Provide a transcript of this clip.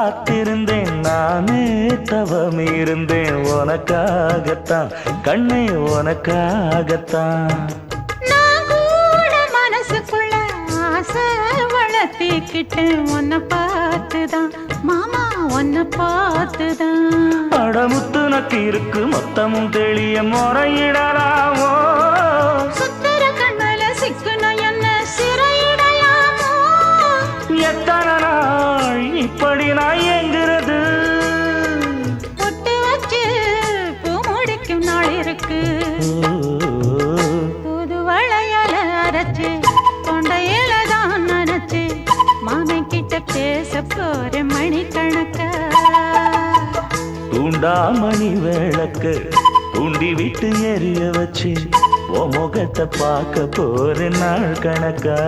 காத்திருந்தேன் நானே தவம் இருந்தேன் உனக்காகத்தான் கண்ணே உனக்காகத்தான். மனசுக்குள்ள ஆசை வளர்த்திக்கிட்டேன். உன்னை பார்த்துதான் மாமா உன்னை பார்த்துதான். அடமுத்து நக்கு இருக்கு மொத்தமும் தெளிய முறையிடலாமோ பேச போற மணிக்கணக்க தூண்டா மணி விளக்கு தூண்டி விட்டு எரிய வச்சு உன் முகத்தை பார்க்க போற நாள் கணக்கா.